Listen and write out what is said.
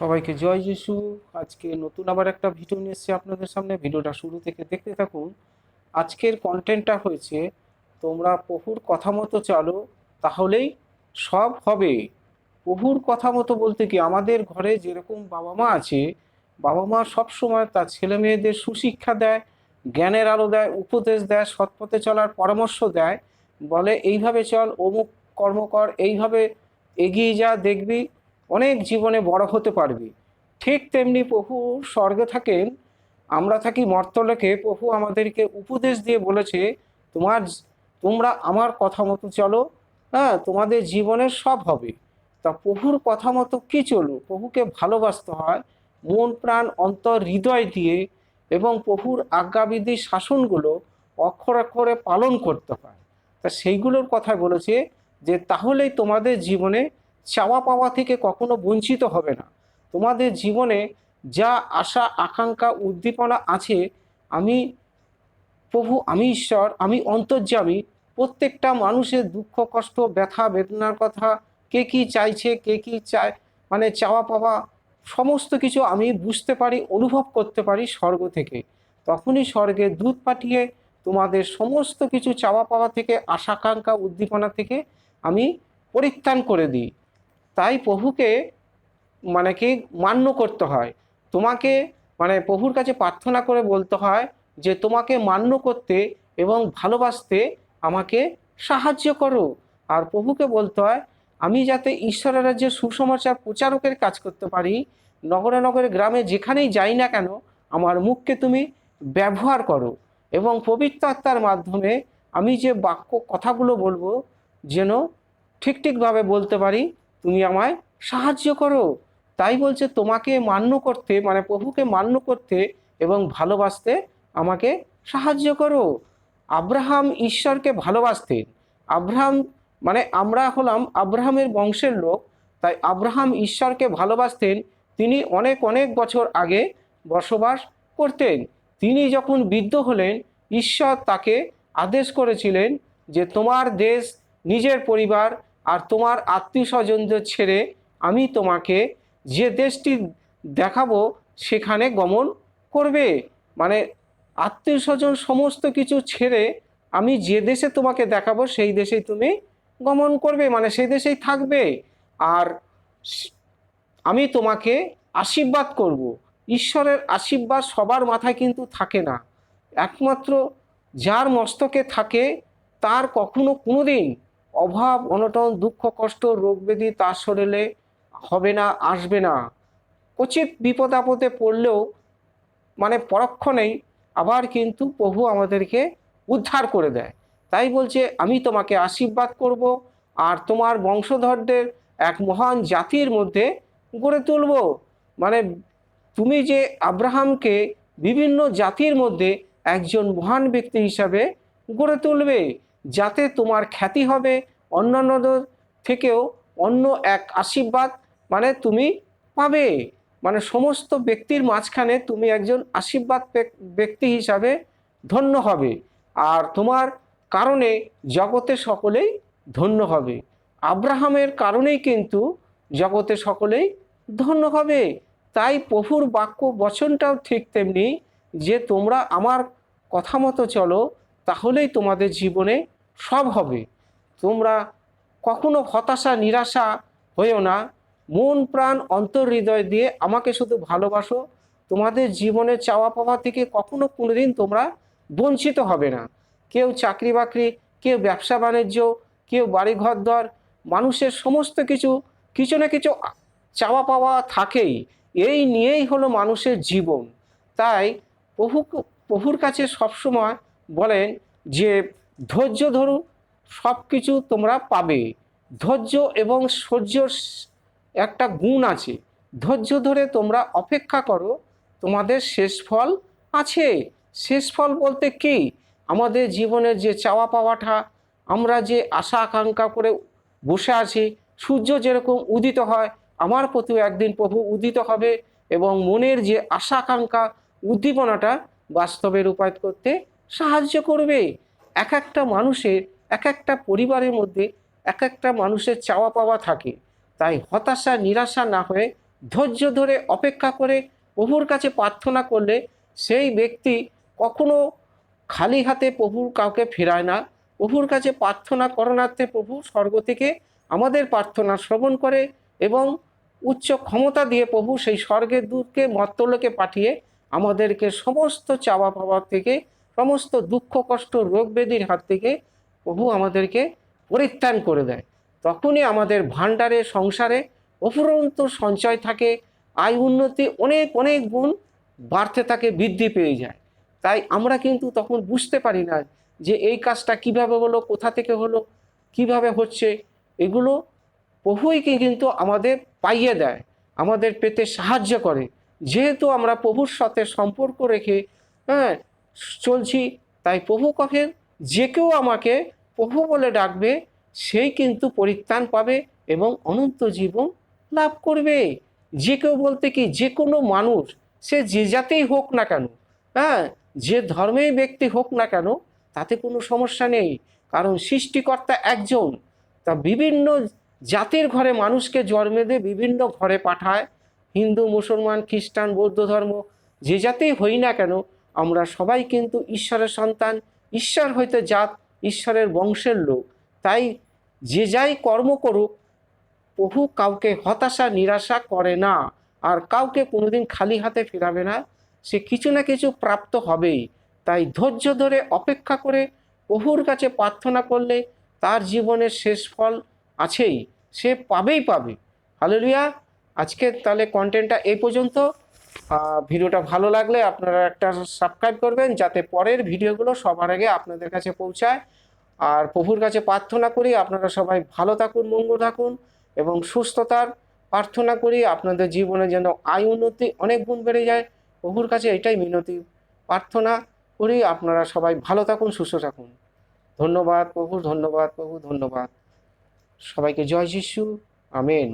সবাইকে জয় যিশু। আজকে নতুন আবার একটা ভিডিও নিয়ে এসেছি আপনাদের সামনে। ভিডিওটা শুরু থেকে দেখতে থাকুন। আজকের কন্টেন্টটা হয়েছে, তোমরা প্রভুর কথা মতো চলো, তাহলেই সব হবে। প্রভুর কথা মতো বলতে কি, আমাদের ঘরে যেরকম বাবা মা আছে, বাবা মা সবসময় তার ছেলে মেয়েদের সুশিক্ষা দেয়, জ্ঞানের আলো দেয়, উপদেশ দেয়, সৎপথে চলার পরামর্শ দেয়। বলে, এইভাবে চল, অমুক কর্ম কর, এইভাবে এগিয়ে যা, দেখবি। অনেক জীবনে বড় হতে পারবি। ঠিক তেমনি প্রভু স্বর্গে থাকেন আমরা থাকি মর্তলোকে। প্রভু আমাদেরকে উপদেশ দিয়ে বলেছে, তোমার, তোমরা আমার কথা মতো চলো। হ্যাঁ তোমাদের জীবনে সব হবে। তা প্রভুর কথা মতো কী চলো? প্রভুকে ভালোবাসতে হয়, মন, প্রাণ, অন্তর, হৃদয় দিয়ে এবং প্রভুর আজ্ঞাবিধি শাসনগুলো অক্ষর অক্ষরে পালন করতে হয়। তা সেইগুলোর কথা বলেছে যে, তাহলেই তোমাদের জীবনে চাওয়া পাওয়া থেকে কখনো বঞ্চিত হবে না। তোমাদের জীবনে যা আশা, আকাঙ্ক্ষা, উদ্দীপনা আছে, আমি প্রভু, আমি ঈশ্বর, আমি অন্তর্যামী। প্রত্যেকটা মানুষের দুঃখ, কষ্ট, ব্যথা, বেদনার কথা, কে কি চাইছে, কে কি চায় মানে চাওয়া পাওয়া, সমস্ত কিছু আমি বুঝতে পারি, অনুভব করতে পারি স্বর্গ থেকে। তখনই স্বর্গে দুধ পাঠিয়ে তোমাদের সমস্ত কিছু চাওয়া পাওয়া থেকে আশাকাঙ্ক্ষা উদ্দীপনা থেকে আমি পরিত্রাণ করে দিই। তাই প্রভুকে মানে কি মান্য করতে হয়। তোমাকে মানে প্রভুর কাছে প্রার্থনা করে বলতে হয় যে, তোমাকে মান্য করতে এবং ভালোবাসতে আমাকে সাহায্য করো। আর প্রভুকে বলতে হয়, আমি যাতে ঈশ্বরের রাজ্যের সুসমাচার প্রচারকের কাজ করতে পারি, নগরে নগরে গ্রামে যেখানেই যাই না কেন, আমার মুখকে তুমি ব্যবহার করো। এবং পবিত্র আত্মার মাধ্যমে আমি যে বাক্য কথাগুলো বলব, যেন ঠিক ঠিকভাবে বলতে পারি তুমি আমায় সাহায্য করো। তাই বলছে, তোমাকে মান্য করতে মানে প্রভুকে মান্য করতে এবং ভালোবাসতে আমাকে সাহায্য করো। আব্রাহাম ঈশ্বরকে ভালোবাসতেন। আব্রাহাম মানে আমরা হলাম আব্রাহামের বংশের লোক, তাই আব্রাহাম ঈশ্বরকে ভালোবাসতেন। তিনি অনেক অনেক বছর আগে বসবাস করতেন। তিনি যখন বৃদ্ধ হলেন, ঈশ্বর তাকে আদেশ করেছিলেন যে, তোমার দেশ, নিজের পরিবার আর তোমার আত্মীয় স্বজনদের ছেড়ে আমি তোমাকে যে দেশটি দেখাবো সেখানে গমন করবে। মানে আত্মীয় স্বজন সমস্ত কিছু ছেড়ে আমি যে দেশে তোমাকে দেখাবো সেই দেশেই তুমি গমন করবে মানে সেই দেশেই থাকবে। আর আমি তোমাকে আশীর্বাদ করব। ঈশ্বরের আশীর্বাদ সবার মাথায় কিন্তু থাকে না। একমাত্র যার মস্তকে থাকে, তার কখনো কোনোদিন অভাব, অনটন, দুঃখ, কষ্ট, রোগ ব্যাধি তার শরীরে হবে না, আসবে না। উচিত বিপদ আপদে পড়লেও মানে পরক্ষণেই আবার কিন্তু প্রভু আমাদেরকে উদ্ধার করে দেয়। তাই বলছে, আমি তোমাকে আশীর্বাদ করব আর তোমার বংশধরদের এক মহান জাতির মধ্যে গড়ে তুলব। মানে তুমি যে আব্রাহামকে বিভিন্ন জাতির মধ্যে একজন মহান ব্যক্তি হিসাবে গড়ে তুলবে যাতে তোমার খ্যাতি হবে অন্যান্যদের থেকেও অন্য এক আশীর্বাদ মানে তুমি পাবে। মানে সমস্ত ব্যক্তির মাঝখানে তুমি একজন আশীর্বাদ ব্যক্তি হিসাবে ধন্য হবে। আর তোমার কারণে জগতে সকলেই ধন্য হবে। আব্রাহামের কারণেই কিন্তু জগতে সকলেই ধন্য হবে। তাই প্রভুর বাক্য বচনটাও ঠিক তেমনি যে তোমরা আমার কথা মতো চলো তাহলেই তোমাদের জীবনে সব হবে। তোমরা কখনো হতাশা, নিরাশা হয়েও না। মন, প্রাণ অন্তর হৃদয় দিয়ে আমাকে শুধু ভালোবাসো। তোমাদের জীবনে চাওয়া পাওয়া থেকে কখনো কোনোদিন তোমরা বঞ্চিত হবে না। কেউ চাকরি বাকরি কেউ ব্যবসা বাণিজ্য কেউ বাড়িঘর দর মানুষের সমস্ত কিছু কিছু না কিছু চাওয়া পাওয়া থাকেই। এই নিয়েই হলো মানুষের জীবন। তাই প্রভু প্রভুর কাছে সবসময় বলেন যে, ধৈর্য ধরু সব কিছু তোমরা পাবে। ধৈর্য এবং সহ্যর একটা গুণ আছে। ধৈর্য ধরে তোমরা অপেক্ষা করো, তোমাদের শেষ ফল আছে। শেষ ফল বলতে কি? আমাদের জীবনের যে চাওয়া পাওয়াটা, আমরা যে আশা আকাঙ্ক্ষা করে বসে আছি, সূর্য যেরকম উদিত হয়, আমার প্রতি একদিন প্রভু উদিত হবে এবং মনের যে আশা আকাঙ্ক্ষা, উদ্দীপনাটা বাস্তবে রূপায়িত করতে সাহায্য করবে। এক একটা মানুষের, এক একটা পরিবারের মধ্যে এক একটা মানুষের চাওয়া পাওয়া থাকে। তাই হতাশা, নিরাশা না হয়ে ধৈর্য ধরে অপেক্ষা করে প্রভুর কাছে প্রার্থনা করলে সেই ব্যক্তি কখনো খালি হাতে প্রভুর কাউকে ফেরায় না। প্রভুর কাছে প্রার্থনা করণার্থে প্রভু স্বর্গ থেকে আমাদের প্রার্থনা শ্রবণ করে এবং উচ্চ ক্ষমতা দিয়ে প্রভু সেই স্বর্গের দূতকে মর্তলোকে পাঠিয়ে আমাদেরকে সমস্ত চাওয়া পাওয়া থেকে সমস্ত দুঃখ, কষ্ট, রোগ ব্যাধির হাত থেকে প্রভু আমাদেরকে পরিত্রাণ করে দেয়। তখনই আমাদের ভাণ্ডারে, সংসারে অফুরন্ত সঞ্চয় থাকে, আয় উন্নতি অনেক অনেক গুণ বাড়তে থাকে, বৃদ্ধি পেয়ে যায়। তাই আমরা কিন্তু তখন বুঝতে পারি না যে এই কাজটা কীভাবে হলো, কোথা থেকে হলো, কীভাবে হচ্ছে, এগুলো প্রভুই কি কিন্তু আমাদের পাইয়ে দেয়, আমাদের পেতে সাহায্য করে। যেহেতু আমরা প্রভুর সাথে সম্পর্ক রেখে হ্যাঁ চলছি, তাই প্রভু কহেন, যে কেউ আমাকে প্রভু বলে ডাকবে, সেই কিন্তু পরিত্রাণ পাবে এবং অনন্ত জীবন লাভ করবে। যে কেউ বলতে কি, যে কোনো মানুষ, সে যে জাতেই হোক না কেন হ্যাঁ যে ধর্মেই ব্যক্তি হোক না কেন, তাতে কোনো সমস্যা নেই। কারণ সৃষ্টিকর্তা একজন, তা বিভিন্ন জাতির ঘরে মানুষকে জন্মে দিয়ে বিভিন্ন ঘরে পাঠায়। হিন্দু, মুসলমান, খ্রিস্টান, বৌদ্ধ ধর্ম, যে জাতেই হই না কেন আমরা সবাই কিন্তু ঈশ্বরের সন্তান, ঈশ্বর হইতে জাত, ঈশ্বরের বংশের লোক। তাই যে যাই কর্ম করুক, প্রভু কাউকে হতাশা, নিরাশা করে না। আর কাউকে কোনোদিন খালি হাতে ফেরাবে না। সে কিছু না কিছু প্রাপ্ত হবেই। তাই ধৈর্য ধরে অপেক্ষা করে প্রভুর কাছে প্রার্থনা করলে তার জীবনের শেষ ফল আছেই। সে পাবেই পাবে। হালেলুয়া! আজকে তাহলে কন্টেন্টটা এই পর্যন্ত। ভিডিওটা ভালো লাগলে আপনারা একটা সাবস্ক্রাইব করবেন যাতে পরের ভিডিওগুলো সবার আগে আপনাদের কাছে পৌঁছায়। আর প্রভুর কাছে প্রার্থনা করি আপনারা সবাই ভালো থাকুন, মঙ্গল থাকুন এবং সুস্থতার প্রার্থনা করি আপনাদের জীবনে যেন আয় উন্নতি অনেক গুণ বেড়ে যায়। প্রভুর কাছে এটাই মিনতি। প্রার্থনা করি আপনারা সবাই ভালো থাকুন, সুস্থ থাকুন। ধন্যবাদ প্রভু ধন্যবাদ প্রভু, ধন্যবাদ। সবাইকে জয় যিশু, আমেন।